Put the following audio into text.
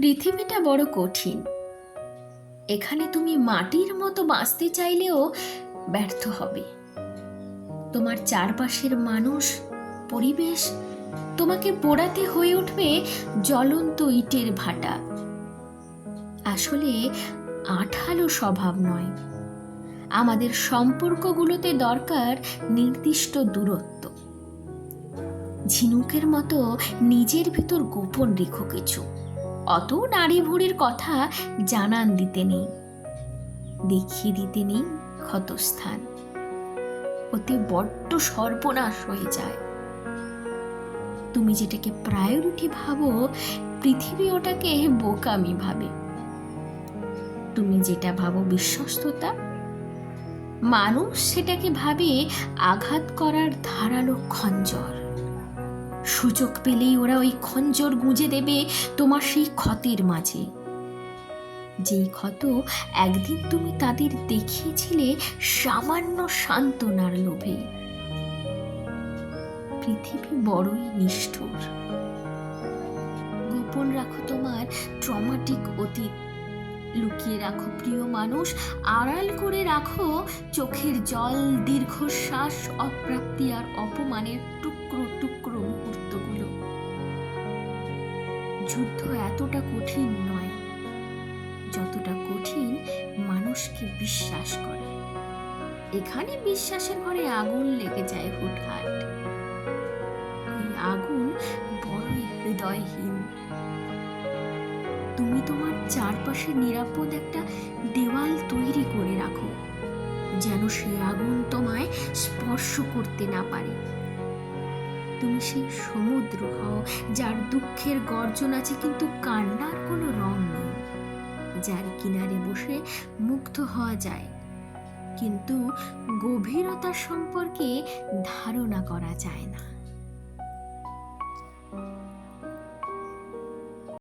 পৃথিবীটা বড় কঠিন। এখানে তুমি মাটির মতো বাঁচতে চাইলেও ব্যর্থ হবে। তোমার চারপাশের মানুষ, পরিবেশ তোমাকে পোড়াতে হয়ে উঠবে জ্বলন্ত ইটের ভাটা। আসলে আঠালো স্বভাব নয়। আমাদের সম্পর্কগুলোতে দরকার নির্দিষ্ট দূরত্ব। ঝিনুকের মতো নিজের ভিতর গোপন রেখো কিছু। অত নারী ভুড়ির কথা জানান দিতে নেই। দেখিয়ে দিতে নেই ক্ষতস্থান। ওতে বড্ড সর্বনাশ হয়ে যায়। তুমি যেটাকে প্রায়োরিটি ভাবো, পৃথিবী ওটাকে বোকামি ভাবে। তুমি যেটা ভাবো বিশ্বস্ততা, মানুষ সেটাকে ভাবে আঘাত করার ধারালো খঞ্জর। সুযোগ পেলেই ওরা ওই খঞ্জর গুঁজে দেবে তোমার সেই ক্ষতের মাঝে। যেই ক্ষত একদিন তুমি তাদের দেখিয়েছিলে সামান্য সান্ত্বনার লোভে। পৃথিবী বড়ই নিষ্ঠুর। গোপন রাখো তোমার ট্রমাটিক অতীত। লুকিয়ে রাখো প্রিয় মানুষ, আড়াল করে রাখো চোখের জল, দীর্ঘশ্বাস, অপ্রাপ্তি আর অপমানের টুকরো টুকরো মুহূর্তগুলো। যুদ্ধ এতটা কঠিন নয়, যতটা কঠিন মানুষকে বিশ্বাস করে। এখানে বিশ্বাসের ঘরে আগুন লেগে যায় হুটহাট। আগুন বড়ই হৃদয়হীন। তুমি তোমার চারপাশে নিরাপদ একটা দেওয়াল তৈরি করে রাখো, যেন সে আগুন তোমায় স্পর্শ করতে না পারে। তুমি সেই সমুদ্র হও, যার দুঃখের গর্জন আছে, কিন্তু কান্নার কোনো রং নেই। যার কিনারে বসে মুগ্ধ হওয়া যায়, কিন্তু গভীরতা সম্পর্কে ধারণা করা যায় না।